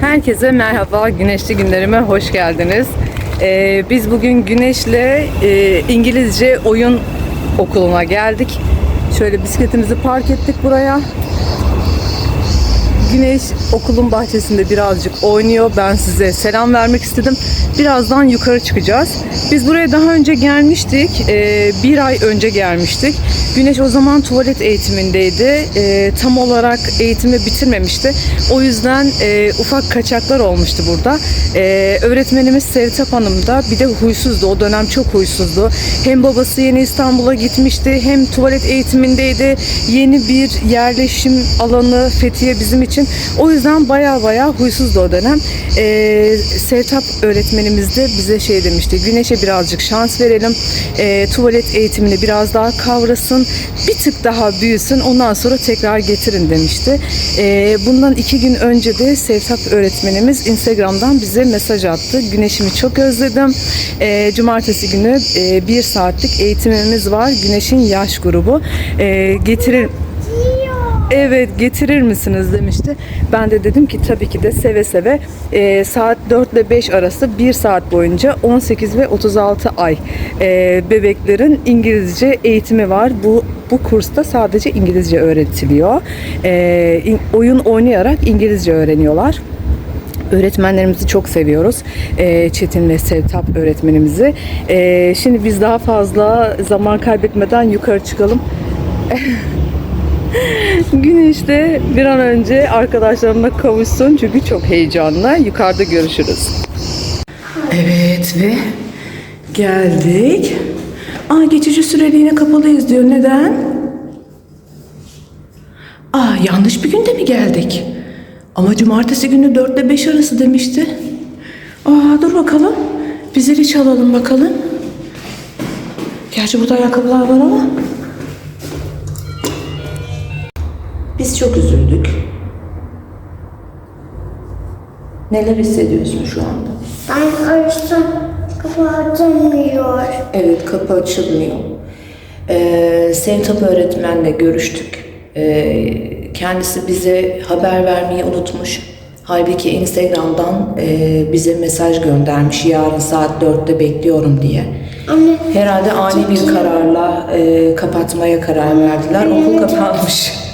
Herkese merhaba, güneşli günlerime hoş geldiniz. Ee, biz bugün Güneş'le e, İngilizce oyun okuluna geldik. Şöyle bisikletimizi park ettik buraya. Güneş okulun bahçesinde birazcık oynuyor. Ben size selam vermek istedim. Birazdan yukarı çıkacağız. Biz buraya daha önce gelmiştik. Ee, bir ay önce gelmiştik. Güneş o zaman tuvalet eğitimindeydi. Ee, tam olarak eğitimi bitirmemişti. O yüzden e, ufak kaçaklar olmuştu burada. Ee, öğretmenimiz Sevtap Hanım da bir de huysuzdu. O dönem çok huysuzdu. Hem babası yeni İstanbul'a gitmişti hem tuvalet eğitimindeydi. Yeni bir yerleşim alanı Fethiye bizim için. O yüzden baya baya huysuzdu o dönem. Ee, Sevtap öğretmenimiz de bize şey demişti. Güneşe birazcık şans verelim. Ee, tuvalet eğitimini biraz daha kavrasın. Bir tık daha büyüsün. Ondan sonra tekrar getirin demişti. Ee, bundan iki gün önce de Sevtap öğretmenimiz Instagram'dan bize mesaj attı. Güneşimi çok özledim. Ee, cumartesi günü e, bir saatlik eğitimimiz var. Güneşin yaş grubu. Ee, getirir Evet getirir misiniz demişti. Ben de dedim ki tabii ki de seve seve Ee, saat 4 ile 5 arası 1 saat boyunca 18 ve 36 ay ee, bebeklerin İngilizce eğitimi var. Bu bu kursta sadece İngilizce öğretiliyor. Ee, in- oyun oynayarak İngilizce öğreniyorlar. Öğretmenlerimizi çok seviyoruz. Ee, Çetin ve Sevtap öğretmenimizi. Ee, şimdi biz daha fazla zaman kaybetmeden yukarı çıkalım. Güneş bir an önce arkadaşlarına kavuşsun çünkü çok heyecanlı. Yukarıda görüşürüz. Evet ve geldik. Aa geçici süreliğine kapalıyız diyor. Neden? Aa yanlış bir günde mi geldik? Ama cumartesi günü 4 ile 5 arası demişti. Aa dur bakalım. Zili çalalım bakalım. Gerçi burada ayakkabılar var ama. Biz çok üzüldük. Neler hissediyorsun şu anda? Ben açtım. Kapı açılmıyor. Evet kapı açılmıyor. Ee, Sevtap öğretmenle görüştük. Ee, kendisi bize haber vermeyi unutmuş. Halbuki Instagram'dan e, bize mesaj göndermiş yarın saat 4'te bekliyorum diye. Anne Herhalde ani bir kararla e, kapatmaya karar verdiler. Okul kapanmış.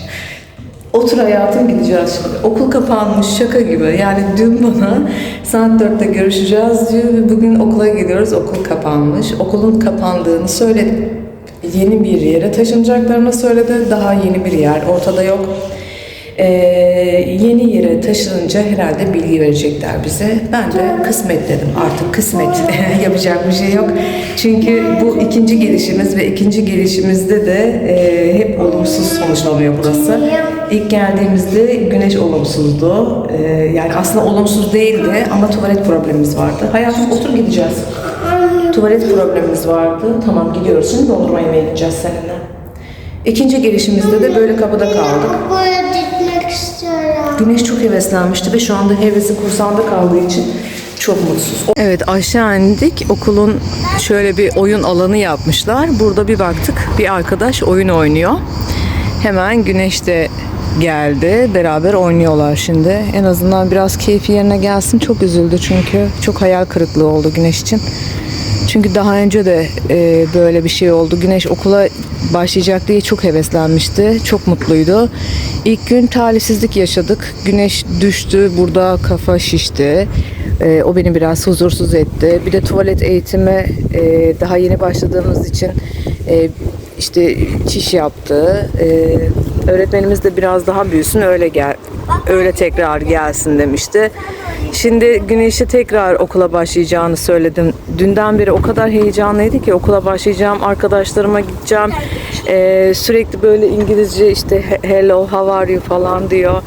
Otur hayatım gideceğiz şimdi. Okul kapanmış şaka gibi. Yani dün bana saat 4'te görüşeceğiz diyor ve bugün okula gidiyoruz. Okul kapanmış. Okulun kapandığını söyledi. Yeni bir yere taşınacaklarını söyledi. Daha yeni bir yer ortada yok. Ee, yeni yere taşınınca herhalde bilgi verecekler bize. Ben de kısmet dedim. Artık kısmet yapacak bir şey yok. Çünkü bu ikinci gelişimiz ve ikinci gelişimizde de e, hep olumsuz sonuçlanıyor burası. İlk geldiğimizde güneş olumsuzdu. Ee, yani aslında olumsuz değildi ama tuvalet problemimiz vardı. Hayatım otur gideceğiz. Tuvalet problemimiz vardı. Tamam gidiyoruz. Şimdi dondurma yemeye gideceğiz seninle. İkinci gelişimizde de böyle kapıda kaldık. Güneş çok heveslenmişti ve şu anda hevesi kursağında kaldığı için çok mutsuz. Evet aşağı indik. Okulun şöyle bir oyun alanı yapmışlar. Burada bir baktık bir arkadaş oyun oynuyor. Hemen Güneş de geldi. Beraber oynuyorlar şimdi. En azından biraz keyfi yerine gelsin. Çok üzüldü çünkü. Çok hayal kırıklığı oldu Güneş için. Çünkü daha önce de e, böyle bir şey oldu. Güneş okula başlayacak diye çok heveslenmişti. Çok mutluydu. İlk gün talihsizlik yaşadık. Güneş düştü. Burada kafa şişti. E, o beni biraz huzursuz etti. Bir de tuvalet eğitimi e, daha yeni başladığımız için e, işte çiş yaptı. E, öğretmenimiz de biraz daha büyüsün öyle gel öyle tekrar gelsin demişti. Şimdi Güneş'e tekrar okula başlayacağını söyledim. Dünden beri o kadar heyecanlıydı ki okula başlayacağım, arkadaşlarıma gideceğim. Ee, sürekli böyle İngilizce işte he- hello, how are you falan diyor.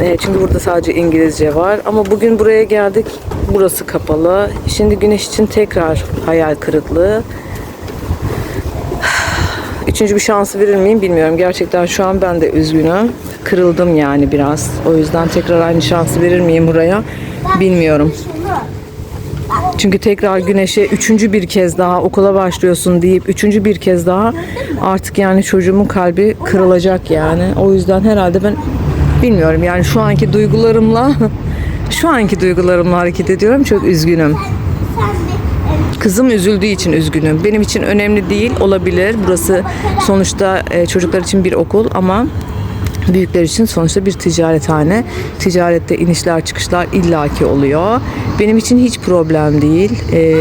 Ee, çünkü burada sadece İngilizce var. Ama bugün buraya geldik. Burası kapalı. Şimdi Güneş için tekrar hayal kırıklığı. Üçüncü bir şansı verir miyim bilmiyorum. Gerçekten şu an ben de üzgünüm. Kırıldım yani biraz. O yüzden tekrar aynı şansı verir miyim buraya bilmiyorum. Çünkü tekrar güneşe üçüncü bir kez daha okula başlıyorsun deyip üçüncü bir kez daha artık yani çocuğumun kalbi kırılacak yani. O yüzden herhalde ben bilmiyorum yani şu anki duygularımla Şu anki duygularımla hareket ediyorum. Çok üzgünüm. Kızım üzüldüğü için üzgünüm. Benim için önemli değil olabilir. Burası sonuçta e, çocuklar için bir okul ama büyükler için sonuçta bir ticarethane. Ticarette inişler çıkışlar illaki oluyor. Benim için hiç problem değil. E,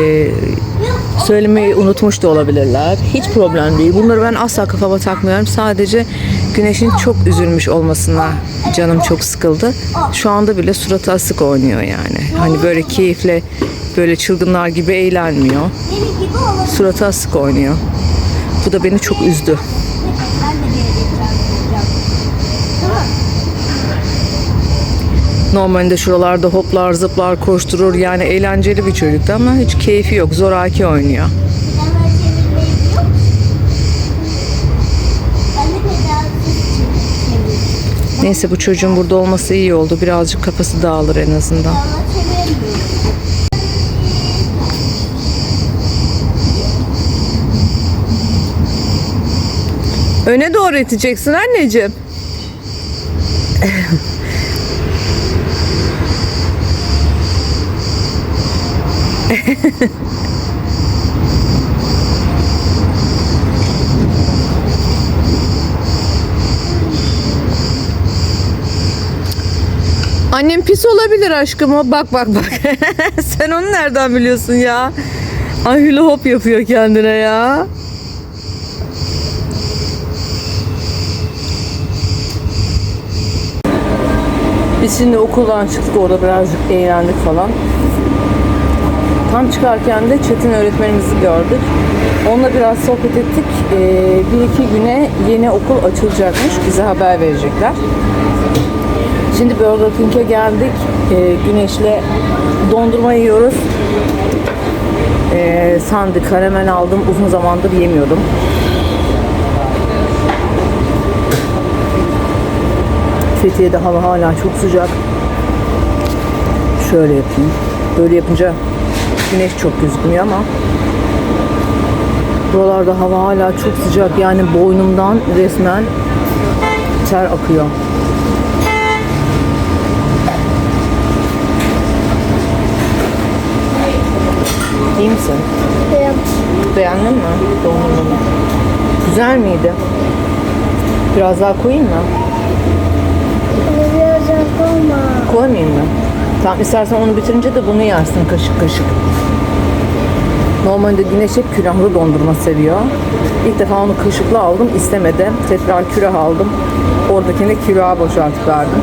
söylemeyi unutmuş da olabilirler. Hiç problem değil. Bunları ben asla kafama takmıyorum. Sadece güneşin çok üzülmüş olmasına canım çok sıkıldı. Şu anda bile suratı asık oynuyor yani. Hani böyle keyifle böyle çılgınlar gibi eğlenmiyor. Suratı asık oynuyor. Bu da beni çok üzdü. Normalde şuralarda hoplar zıplar koşturur yani eğlenceli bir çocuktu ama hiç keyfi yok. Zoraki oynuyor. Neyse bu çocuğun burada olması iyi oldu. Birazcık kafası dağılır en azından. Öne doğru iteceksin anneciğim. Annem pis olabilir aşkım o. Bak bak bak. Sen onu nereden biliyorsun ya? Ay hula hop yapıyor kendine ya. Biz şimdi okuldan çıktık orada birazcık eğlendik falan. Tam çıkarken de Çetin öğretmenimizi gördük. Onunla biraz sohbet ettik. Ee, bir iki güne yeni okul açılacakmış. Bize haber verecekler. Şimdi Burger King'e geldik. Ee, güneşle dondurma yiyoruz. Ee, sandı karamel aldım. Uzun zamandır yemiyordum. Fethiye'de hava hala çok sıcak. Şöyle yapayım. Böyle yapınca güneş çok gözükmüyor ama buralarda hava hala çok sıcak. Yani boynumdan resmen ter akıyor. İyi misin? Beğendin mi dondurmanı? Güzel miydi? Biraz daha koyayım mı? Biraz yapma. Koymayayım mı? Tamam istersen onu bitirince de bunu yersin kaşık kaşık. Normalde Güneş hep külahlı dondurma seviyor. İlk defa onu kaşıkla aldım istemedi. Tekrar külah aldım. Oradakini külaha boşaltıp verdim.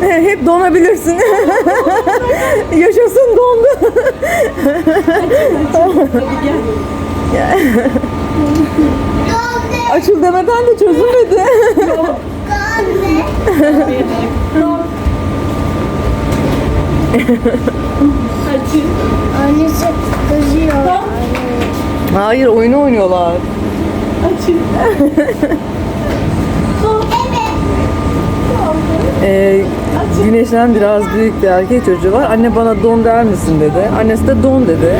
Hep donabilirsin. Yaşasın dondu. Açıl demeden de çözülmedi. De. Annesi kızıyor. Hayır oyunu oynuyorlar. Ee, güneşten biraz büyük bir erkek çocuğu var. Anne bana don der misin dedi. Annesi de don dedi.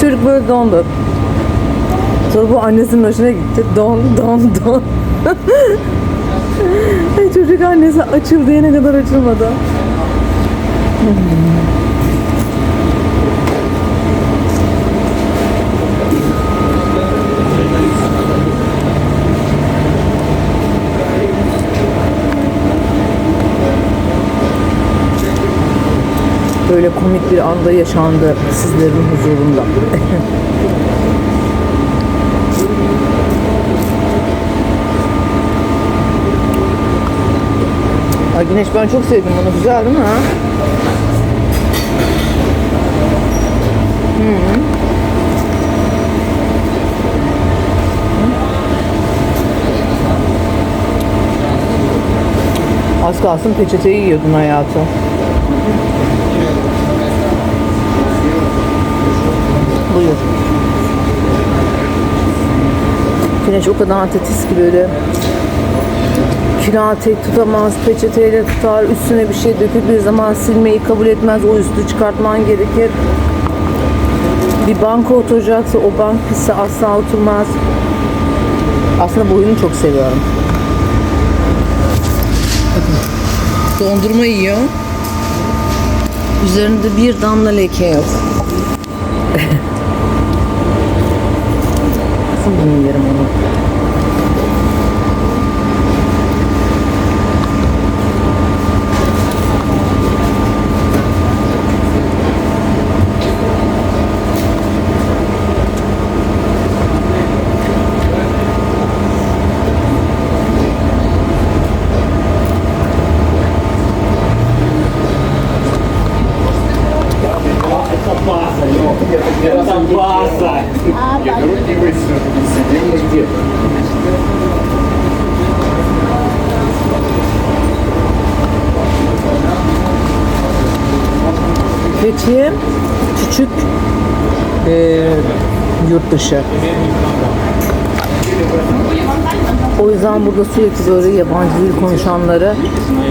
Çocuk böyle dondu. Sonra bu annesinin hoşuna gitti. Don, don, don. Çocuk annesi açıl diyene kadar açılmadı. böyle komik bir anda yaşandı sizlerin huzurunda. Ay güneş ben çok sevdim bunu. Güzel değil mi? Ha? Hmm. Az kalsın peçeteyi yiyordun hayatım. Buyur. Güneş o kadar tetiz ki böyle Kira tek tutamaz, peçeteyle tutar, üstüne bir şey döküldüğü zaman silmeyi kabul etmez, o üstü çıkartman gerekir. Bir banka oturacaksa o bank pisse asla oturmaz. Aslında bu oyunu çok seviyorum. Dondurma yiyor. Üzerinde bir damla leke yok. Nasıl bunu yerim onu? Паса! Я беру и вы сидим мы где-то. Peki küçük e, yurt dışı. O yüzden burada sürekli böyle yabancı dil konuşanları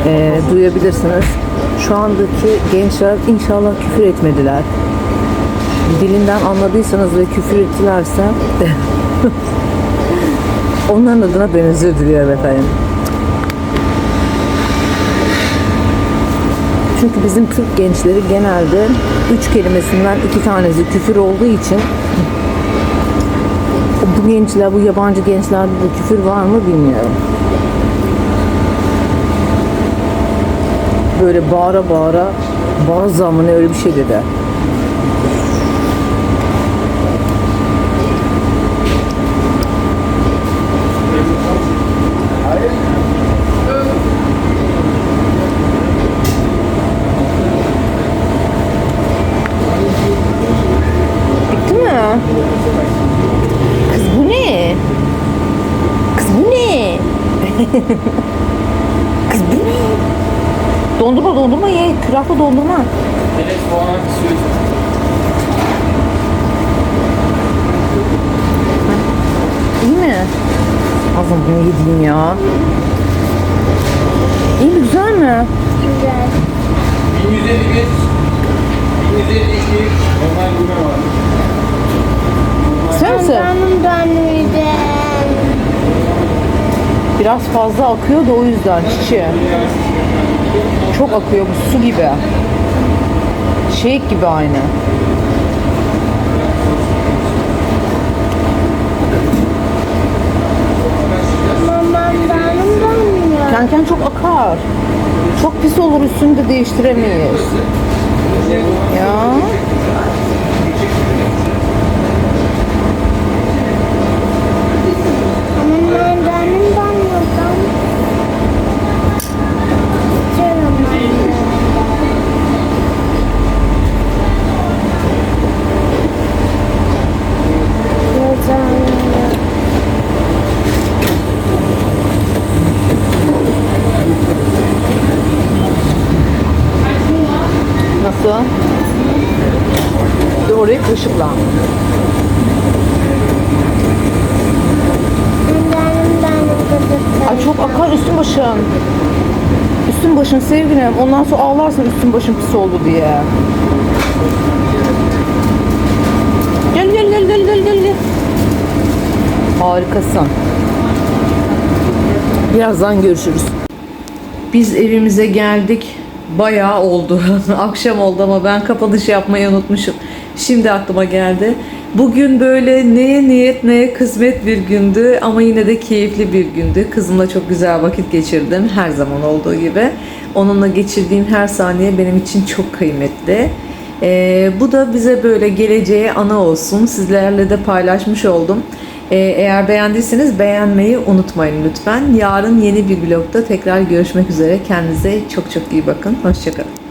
e, duyabilirsiniz. Şu andaki gençler inşallah küfür etmediler. Dilinden anladıysanız ve küfür ettilerse onların adına ben özür diliyorum efendim. Çünkü bizim Türk gençleri genelde üç kelimesinden iki tanesi küfür olduğu için bu gençler, bu yabancı gençlerde de küfür var mı bilmiyorum. Böyle bağıra bağıra bazı zaman öyle bir şey dedi. Bitti mi? Kız bu ne? Kız bu ne? Kız bu ne? Dondurma dondurma ye. Külahlı dondurma. İyi mi? Azam bunu yediğim ya. İyi mi güzel mi? Güzel. 1151, 1152 normal gurme var. Sen misin? Benim dönmeyeceğim. Biraz fazla akıyor da o yüzden çiçeği. Çok akıyor bu su gibi. Shake gibi aynı. Kenken çok akar. Çok pis olur üstünü de değiştiremeyiz. Ya. Gıdıklarım. Ay çok akar üstün başın. Üstün başın sevgilim. Ondan sonra ağlarsın üstün başın pis oldu diye. Gel gel gel gel gel. gel. Harikasın. Birazdan görüşürüz. Biz evimize geldik. Bayağı oldu. Akşam oldu ama ben kapanış yapmayı unutmuşum. Şimdi aklıma geldi. Bugün böyle neye niyet neye kısmet bir gündü ama yine de keyifli bir gündü. Kızımla çok güzel vakit geçirdim her zaman olduğu gibi. Onunla geçirdiğim her saniye benim için çok kıymetli. Ee, bu da bize böyle geleceğe ana olsun. Sizlerle de paylaşmış oldum. Ee, eğer beğendiyseniz beğenmeyi unutmayın lütfen. Yarın yeni bir vlogda tekrar görüşmek üzere. Kendinize çok çok iyi bakın. Hoşçakalın.